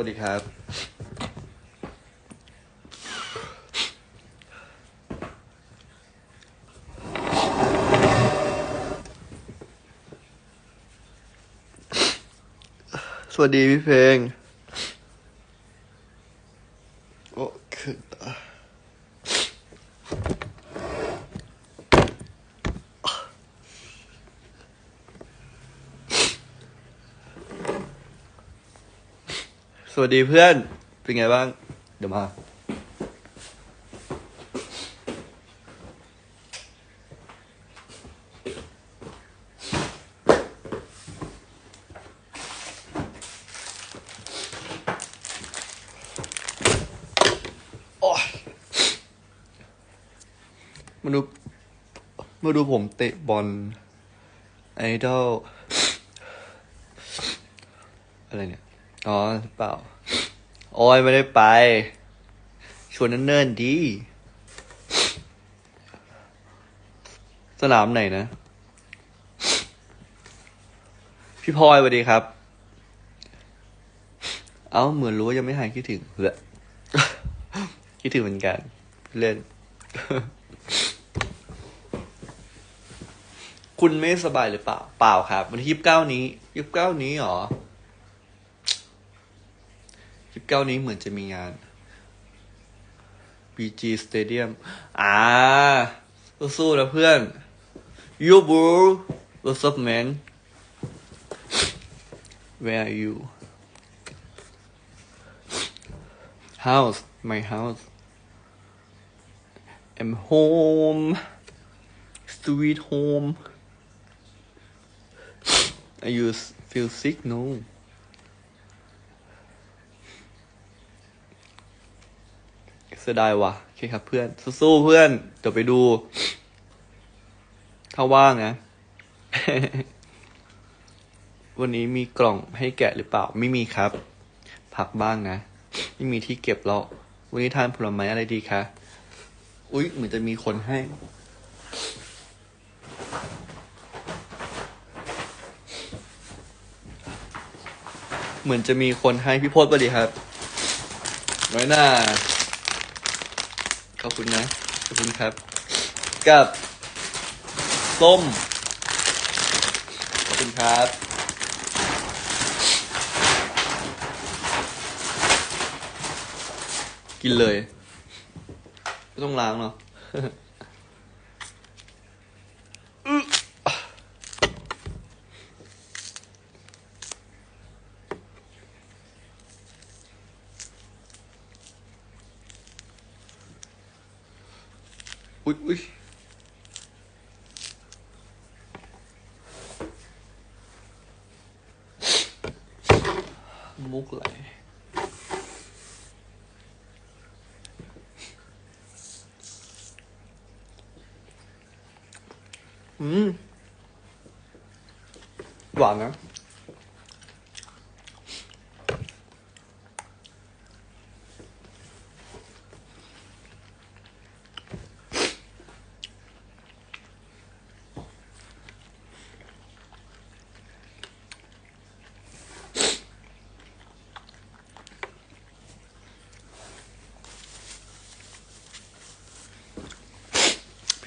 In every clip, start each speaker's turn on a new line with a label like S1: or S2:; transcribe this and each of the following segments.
S1: วัสดีครับ สวัสดีพี่เพลง โอ้คือตาส วัสดีเพื่อน เป็นไงบ้าง เดี๋ยวมา โอ๊ยมาดูมาดูผมเตะบอลไอดอลอะไรเนี่ย อ๋อหรือเปล่า โอ้ยไม่ได้ไป ชวนเนิ่นๆดี สนามไหนนะ พี่พลอยสวัสดีครับ เอ้า เหมือนรู้ว่ายังไม่หายคิดถึงเลยคิดถึงเหมือนกัน เล่น คุณไม่สบายหรือเปล่า เปล่าครับ วันที่ยี่สิบเก้านี้ยี่สิบเก้านี้เหรอ เก้านี้เหมือนจะมีงาน BG Stadium อ่าสู้ๆนะเพื่อน You bro What's up man Where are you House my house I'm home sweet home Are you s- feel sick no สียดายว่ะโอเคครับเพื่อน สู้ๆเพื่อน เดี๋ยวไปดู ถ้าว่างนะ วันนี้มีกล่องให้แกะหรือเปล่า ไม่มีครับพักบ้างนะ ไม่มีที่เก็บแล้ววันนี้ทานผลไม้อะไรดีคะ อุ๊ย เหมือนจะมีคนให้เหมือนจะมีคนให้พี่พศสวัสดีครับ น้อยหน้า ขอบคุณนะ ขอบคุณครับ กับ ส้ม ขอบคุณครับ กินเลย ไม่ต้องล้างเนาะ อุ๊ยอุ๊ยมุกไหล อืม หวานนะ พี่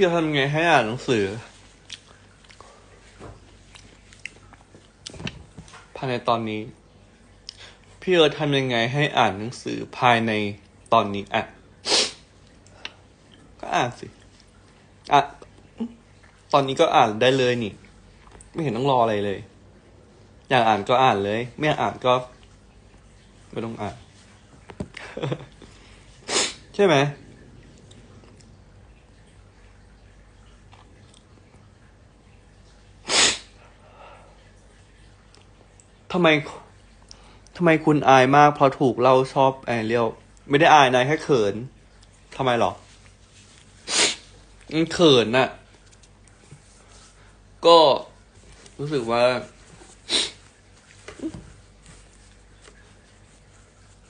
S1: จะทำไงให้อ่านหนังสือ ภายในตอนนี้ พี่เอิร์ธทำยังไงให้อ่านหนังสือภายในตอนนี้อะก็อ่านสิอะตอนนี้ก็อ่านได้เลยนี่ ไม่เห็นต้องรออะไรเลย อยากอ่านก็อ่านเลย ไม่อยากอ่านก็ ไม่ต้องอ่าน ใช่ไหม ทำไมทำไมคุณอายมากเพราะถูกเราชอบแอนเรียลไม่ได้อายนายแค่เขินทำไมหรอเขินน่ะ ก็รู้สึกว่า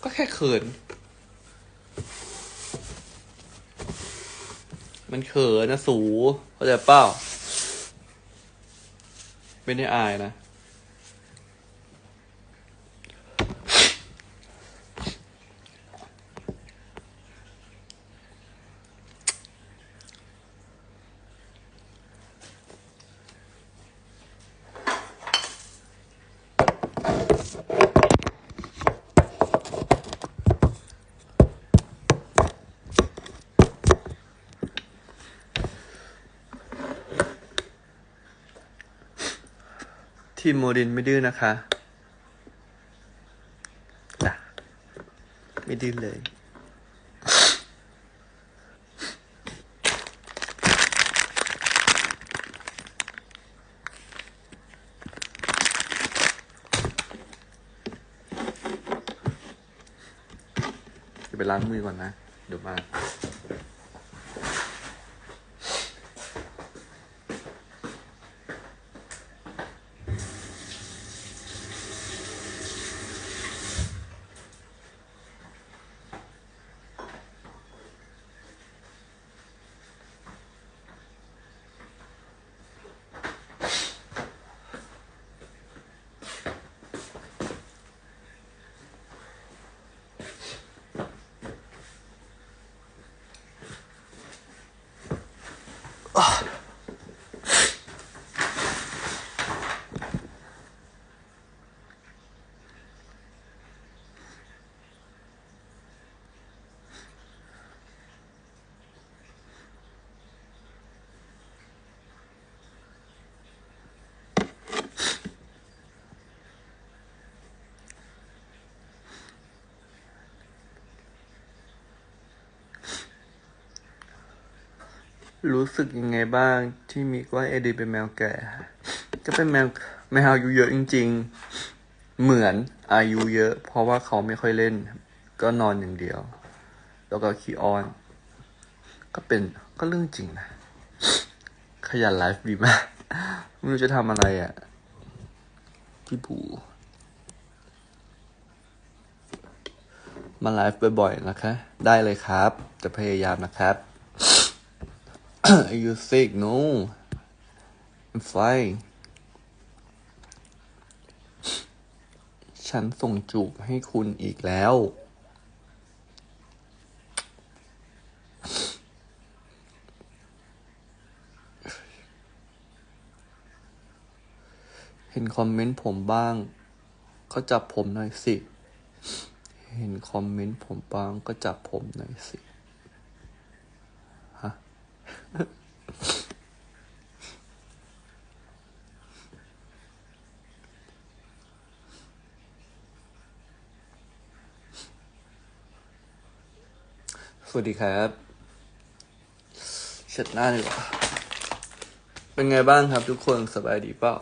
S1: ก็แค่เขิน มันเขินนะสูเข้าใจเปล่า ไม่ได้อายนะ ทีมโมดินไม่ดื้อนะคะจ้ะไม่ดื้อเลยเดี๋ยวไปล้างมือก่อนนะ เดี๋ยวมา รู้สึกยังไงบ้างที่มีว่าเอดีเป็นแมวแก่ ก็เป็นแมวแมวอายุเยอะจริง ๆ เหมือนอายุเยอะ เพราะว่าเขาไม่ค่อยเล่น ก็นอนอย่างเดียว แล้วก็ขี้อ้อน ก็เป็นก็เรื่องจริงนะ ขยันไลฟ์ดีมากไม่รู้จะทำอะไรอะ พี่ผูมาไลฟ์บ่อยๆนะคะ ได้เลยครับ จะพยายามนะครับ Are you sick? No. I'm fine. ฉันส่งจูบให้คุณอีกแล้ว เห็นคอมเมนต์ผมบ้าง ก็จับผมหน่อยสิ เห็นคอมเมนต์ผมบ้างก็จับผมหน่อยสิ สวัสดีครับเช็ดหน้าดีกว่าเป็นไงบ้างครับทุกคนสบายดีเปล่า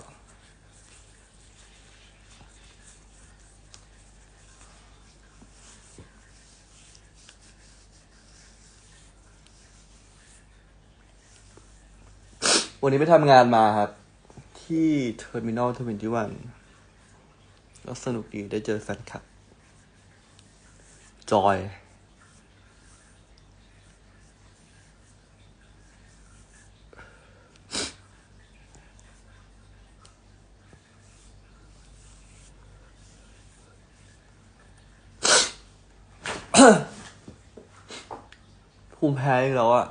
S1: วันนี้ไปทำงานมาครับ ที่เทอร์มินอลทเวนตี้วันก็สนุกดีได้เจอแฟนคลับ จอย ภู มิแพ้อีกแล้วอะ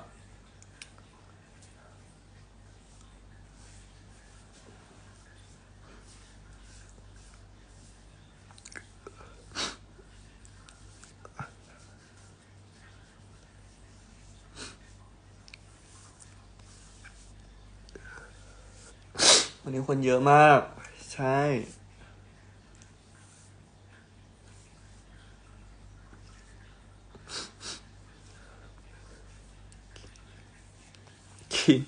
S1: วันนี้คนเยอะมาก ใช่ คลีน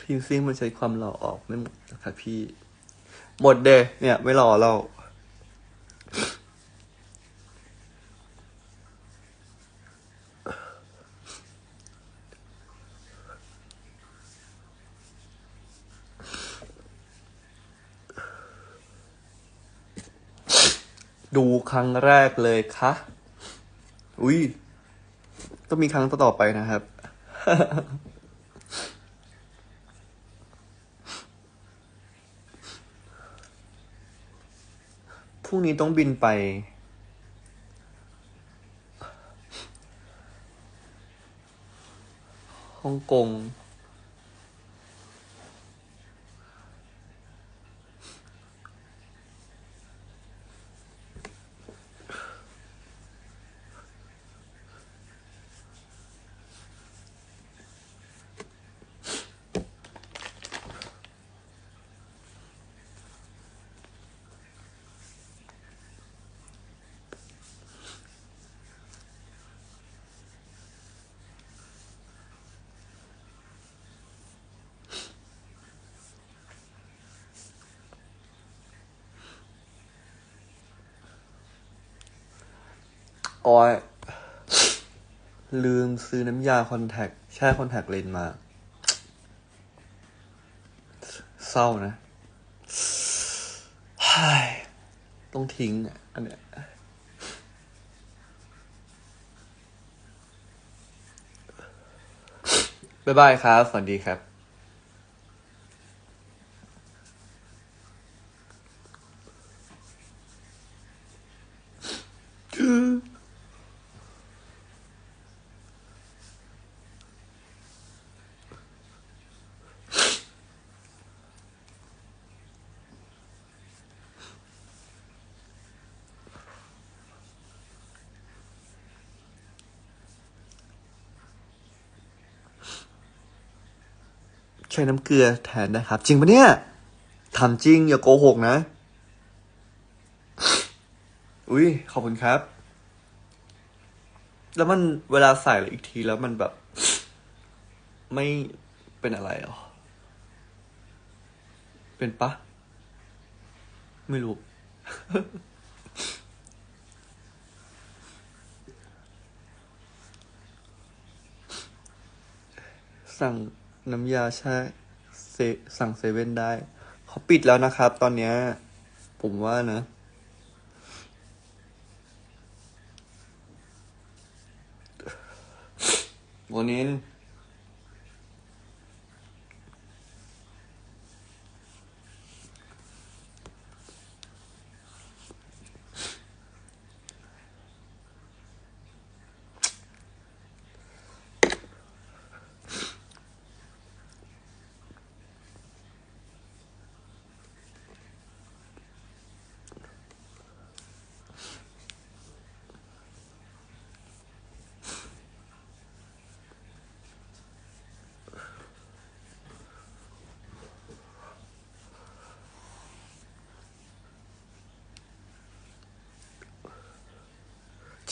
S1: คลีนซิ่งมันใช้ความหล่อออกไม่หมดนะครับพี่ หมดเดยเนี่ย ไม่หล่อเราดูครั้งแรกเลยคะอุ้ยต้องมีครั้งต่อไปนะครับ รุ่งนี้ต้องบินไป ฮ่องกง อ้ยลืมซื้อน้ำยาคอนแทคใช่คอนแทคเลนมา เศร้านะเฮ้ยต้องทิ้งอันเนี้ยบ๊ายบายครับ สวัสดีครับ ใช้น้ำเกลือแทนนะครับ จริงปะเนี่ยทำจริงอย่าโกหกนะ อุ้ยขอบคุณครับ แล้วมันเวลาใส่อีกทีแล้วมันแบบ ไม่เป็นอะไรหรอ เป็นปะ ไม่รู้สั่ง น้ำยาแช่สั่งเซเว่นได้ เขาปิดแล้วนะครับ ตอนเนี้ย ผมว่านะ วันนี้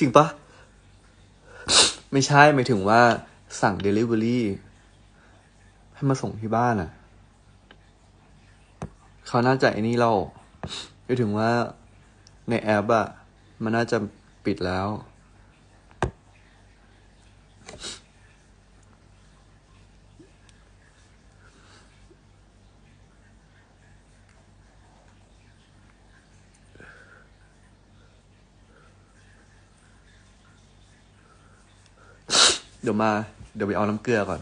S1: ริงปะไม่ใช่หมายถึงว่าสั่ง Delivery ให้มาส่งที่บ้านอะ เขาน่าจะไอ้นี่เราหมายถึงว่าในแอปอะ มันน่าจะปิดแล้ว เดี๋ยวมา เดี๋ยวไปเอาน้ำเกลือก่อน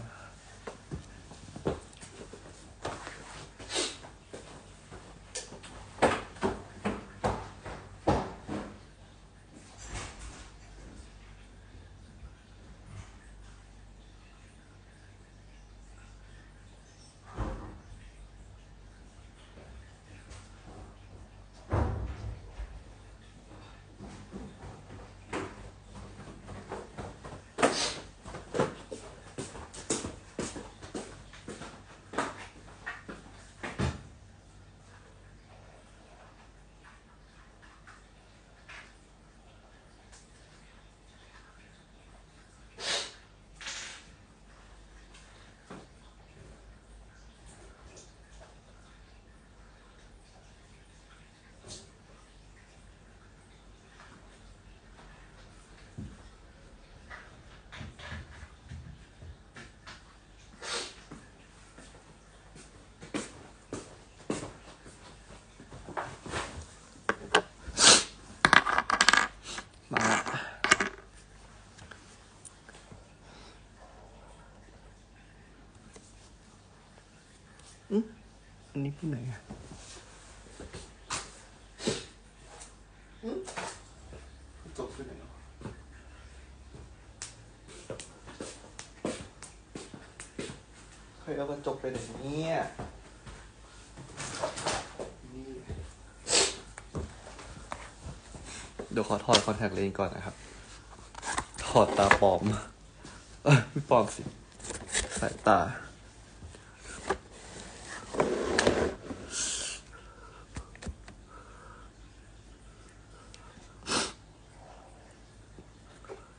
S1: อืมอันนี้ที่ไหนอะอืมจบที่ไหนวะเคยเอากระจกไปไหนเนี่ยนี่เดี๋ยวขอถอดคอนแทคเลนส์ก่อนนะครับ ถอดตาปลอมเอ้ยไม่ปลอมสิ สายตา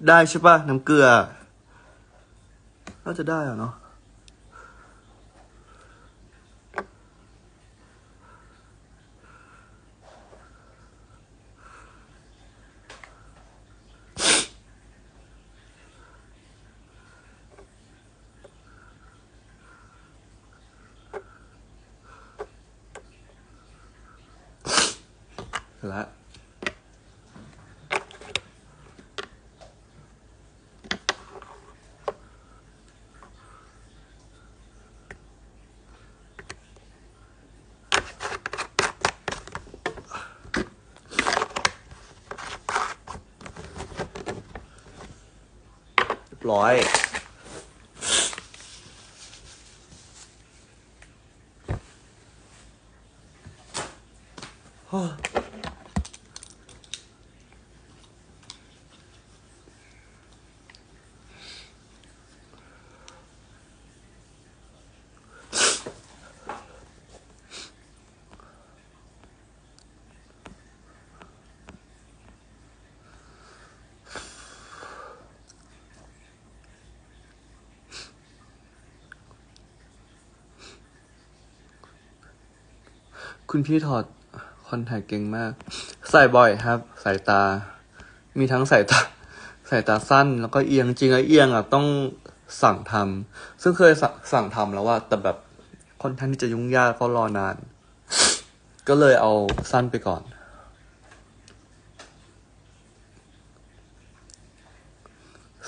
S1: ได้ใช่ป่ะน้ำเกลือน่าจะได้อะเนาะ เรียบร้อย คุณพี่ถอดคอนแทคเก่งมาก ใส่บ่อยครับ สายตา มีทั้งสายตาสายตาสั้นแล้วก็เอียงจริงอะเอียงอะต้องสั่งทำซึ่งเคยสสั่งทำแล้วว่า แต่แบบค่อนข้างที่จะยุ่งยากเพราะรอนาน ก็เลยเอาสั้นไปก่อน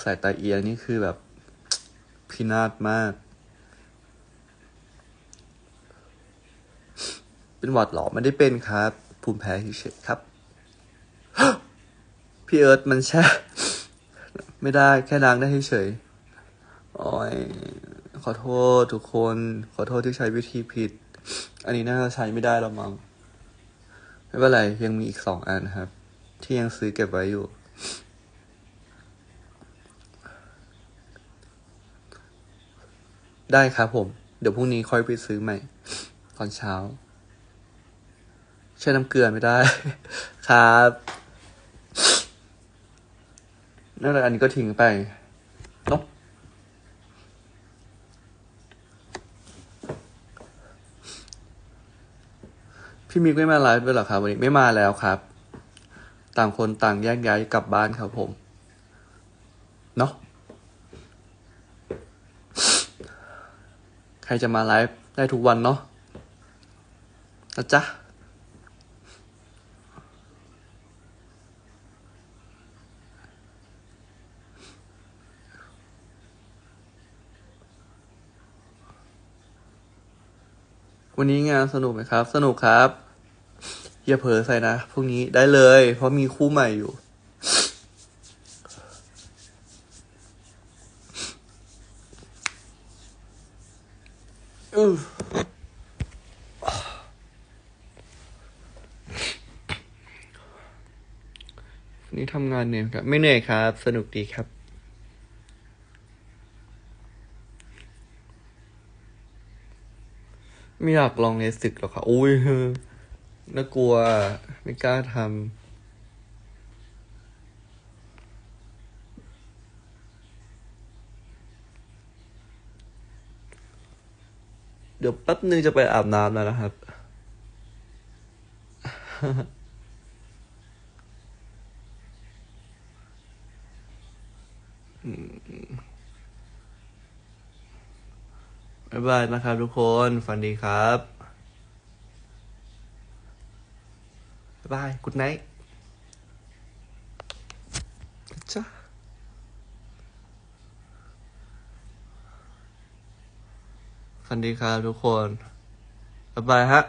S1: สายตาเอียงนี่คือแบบพินาศมาก เป็นหวัดหรอไม่ได้เป็นครับ ภูมิแพ้เฉยครับ พี่เอิร์ธมันแช่ ไม่ได้แค่ล้างได้เฉยๆโอ้ยขอโทษทุกคน ขอโทษที่ใช้วิธีผิด อันนี้น่าจะใช้ไม่ได้แล้วมั้งไม่เป็นไร ยังมีอีกสองอันครับ ที่ยังซื้อเก็บไว้อยู่ ได้ครับผม เดี๋ยวพรุ่งนี้ค่อยไปซื้อใหม่ ตอนเช้า ช้น้ำเกลือไม่ได้ ครับนั่นแหละอันนี้ก็ทิ้งไปเนาะพี่มิกไม่มาไลฟ์ด้วยหรอครับ วันนี้ไม่มาแล้วครับ ต่างคนต่างแยกย้ายกลับบ้านครับผมเนาะใครจะมาไลฟ์ได้ทุกวันเนาะนะจ๊ะ วันนี้งานสนุกไหมครับ สนุกครับ อย่าเผลอใส่นะพรุ่งนี้ได้เลย เพราะมีคู่ใหม่อยู่ อือวันนี้ทำงานเหนื่อยไหมครับ ไม่เหนื่อยครับ สนุกดีครับ ไม่อยากลองเลสิกหรอกค่ะ อุ้ยน่ากลัว ไม่กล้าทำ เดี๋ยวแป๊บนึงจะไปอาบน้ำแล้วนะครับ บ๊ายบายนะครับทุกคน ฝันดีครับ บ๊ายบายกุดไนท์จ้าฝันดีครับทุกคน บ๊ายบายฮะ